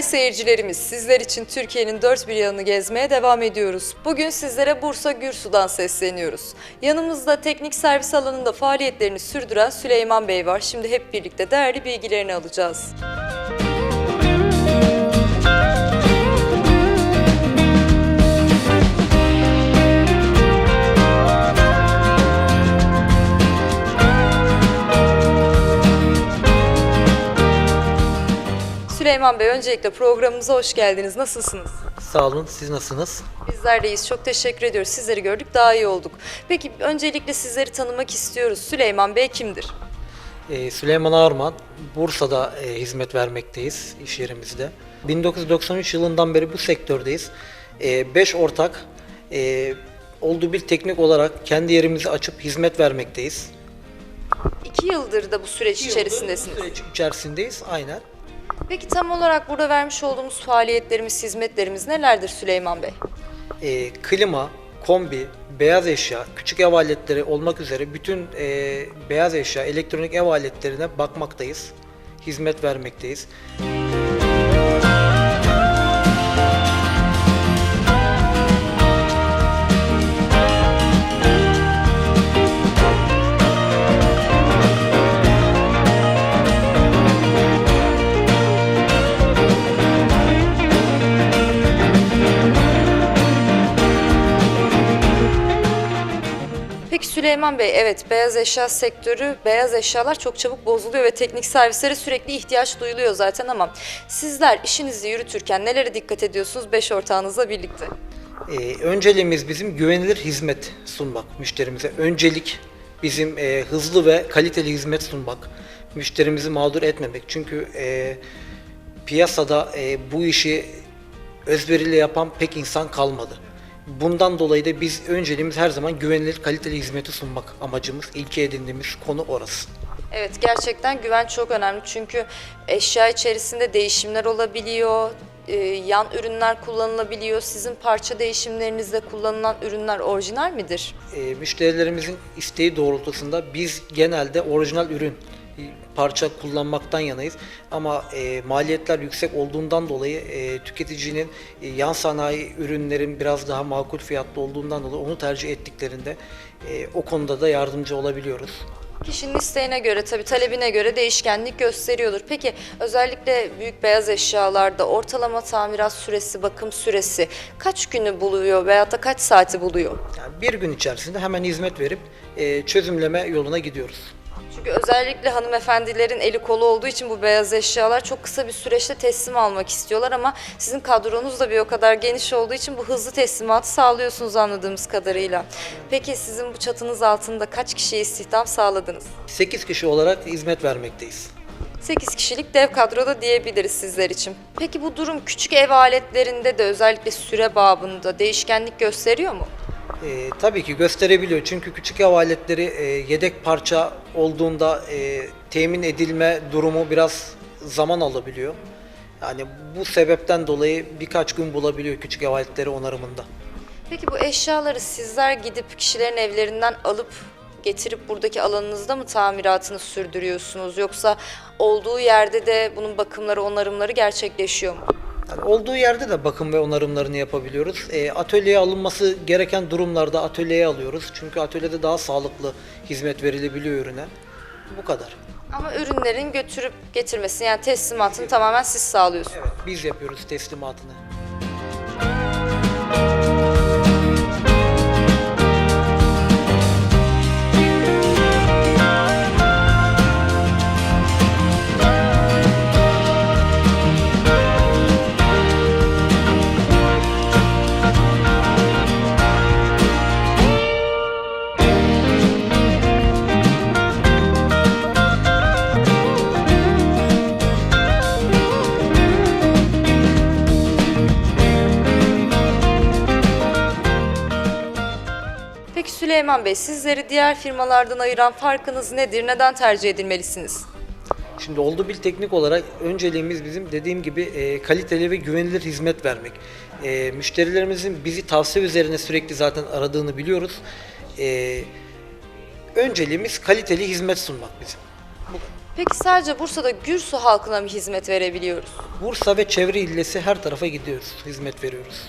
Değerli seyircilerimiz, sizler için Türkiye'nin dört bir yanını gezmeye devam ediyoruz. Bugün sizlere Bursa Gürsu'dan sesleniyoruz. Yanımızda teknik servis alanında faaliyetlerini sürdüren Süleyman Bey var. Şimdi hep birlikte değerli bilgilerini alacağız. Süleyman Bey öncelikle programımıza hoş geldiniz. Nasılsınız? Sağ olun. Siz nasılsınız? Bizler deyiz. Çok teşekkür ediyoruz. Sizleri gördük daha iyi olduk. Peki öncelikle sizleri tanımak istiyoruz. Süleyman Bey kimdir? Ee, Süleyman Arman, Bursa'da e, hizmet vermekteyiz iş yerimizde. 1993 yılından beri bu sektördeyiz. 5 ortak e, olduğu bir teknik olarak kendi yerimizi açıp hizmet vermekteyiz. İki yıldır da bu süreç içerisindesiniz. Bu süreç içerisindeyiz, aynen. Peki tam olarak burada vermiş olduğumuz faaliyetlerimiz, hizmetlerimiz nelerdir Süleyman Bey? E, klima, kombi, beyaz eşya, küçük ev aletleri olmak üzere bütün e, beyaz eşya, elektronik ev aletlerine bakmaktayız. Hizmet vermekteyiz. Peki Süleyman Bey, evet beyaz eşya sektörü, beyaz eşyalar çok çabuk bozuluyor ve teknik servislere sürekli ihtiyaç duyuluyor zaten ama sizler işinizi yürütürken nelere dikkat ediyorsunuz beş ortağınızla birlikte? Ee, önceliğimiz bizim güvenilir hizmet sunmak müşterimize. Öncelik bizim e, hızlı ve kaliteli hizmet sunmak. Müşterimizi mağdur etmemek. Çünkü e, piyasada e, bu işi özverili yapan pek insan kalmadı. Bundan dolayı da biz önceliğimiz her zaman güvenilir, kaliteli hizmeti sunmak amacımız. İlke edindiğimiz konu orası. Evet gerçekten güven çok önemli çünkü eşya içerisinde değişimler olabiliyor, e, yan ürünler kullanılabiliyor. Sizin parça değişimlerinizde kullanılan ürünler orijinal midir? E, müşterilerimizin isteği doğrultusunda biz genelde orijinal ürün parça kullanmaktan yanayız. Ama e, maliyetler yüksek olduğundan dolayı e, tüketicinin e, yan sanayi ürünlerin biraz daha makul fiyatlı olduğundan dolayı onu tercih ettiklerinde e, o konuda da yardımcı olabiliyoruz. Kişinin isteğine göre tabii talebine göre değişkenlik gösteriyordur. Peki özellikle büyük beyaz eşyalarda ortalama tamirat süresi, bakım süresi kaç günü buluyor veyahut da kaç saati buluyor? Yani bir gün içerisinde hemen hizmet verip e, çözümleme yoluna gidiyoruz. Çünkü özellikle hanımefendilerin eli kolu olduğu için bu beyaz eşyalar çok kısa bir süreçte teslim almak istiyorlar ama sizin kadronuz da bir o kadar geniş olduğu için bu hızlı teslimatı sağlıyorsunuz anladığımız kadarıyla. Peki sizin bu çatınız altında kaç kişiye istihdam sağladınız? 8 kişi olarak hizmet vermekteyiz. 8 kişilik dev kadroda diyebiliriz sizler için. Peki bu durum küçük ev aletlerinde de özellikle süre babında değişkenlik gösteriyor mu? E, tabii ki gösterebiliyor çünkü küçük ev aletleri e, yedek parça olduğunda e, temin edilme durumu biraz zaman alabiliyor. Yani bu sebepten dolayı birkaç gün bulabiliyor küçük ev aletleri onarımında. Peki bu eşyaları sizler gidip kişilerin evlerinden alıp getirip buradaki alanınızda mı tamiratını sürdürüyorsunuz yoksa olduğu yerde de bunun bakımları, onarımları gerçekleşiyor mu? Olduğu yerde de bakım ve onarımlarını yapabiliyoruz. E, atölyeye alınması gereken durumlarda atölyeye alıyoruz. Çünkü atölyede daha sağlıklı hizmet verilebiliyor ürüne. Bu kadar. Ama ürünlerin götürüp getirmesini yani teslimatını tamamen siz sağlıyorsunuz. Evet, biz yapıyoruz teslimatını. Süleyman Bey sizleri diğer firmalardan ayıran farkınız nedir? Neden tercih edilmelisiniz? Şimdi oldu bil teknik olarak önceliğimiz bizim dediğim gibi e, kaliteli ve güvenilir hizmet vermek. E, müşterilerimizin bizi tavsiye üzerine sürekli zaten aradığını biliyoruz. E, önceliğimiz kaliteli hizmet sunmak bizim. Peki sadece Bursa'da Gürsu halkına mı hizmet verebiliyoruz? Bursa ve çevre illesi her tarafa gidiyoruz, hizmet veriyoruz.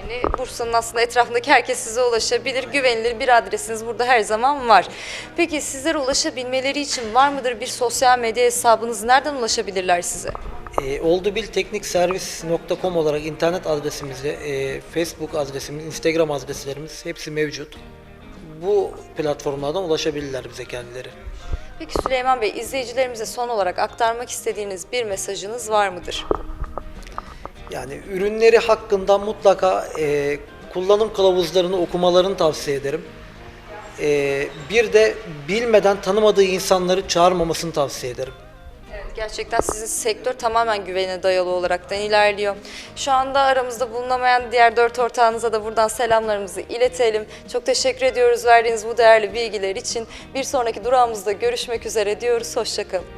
Yani Bursa'nın aslında etrafındaki herkes size ulaşabilir. Güvenilir bir adresiniz burada her zaman var. Peki sizlere ulaşabilmeleri için var mıdır bir sosyal medya hesabınız? Nereden ulaşabilirler size? E, oldubilteknikservis.com olarak internet adresimizde, e, Facebook adresimiz, Instagram adreslerimiz hepsi mevcut. Bu platformlardan ulaşabilirler bize kendileri. Peki Süleyman Bey, izleyicilerimize son olarak aktarmak istediğiniz bir mesajınız var mıdır? Yani ürünleri hakkında mutlaka e, kullanım kılavuzlarını okumalarını tavsiye ederim. E, bir de bilmeden tanımadığı insanları çağırmamasını tavsiye ederim. Gerçekten sizin sektör tamamen güvene dayalı olaraktan ilerliyor. Şu anda aramızda bulunamayan diğer dört ortağınıza da buradan selamlarımızı iletelim. Çok teşekkür ediyoruz verdiğiniz bu değerli bilgiler için. Bir sonraki durağımızda görüşmek üzere diyoruz. Hoşçakalın.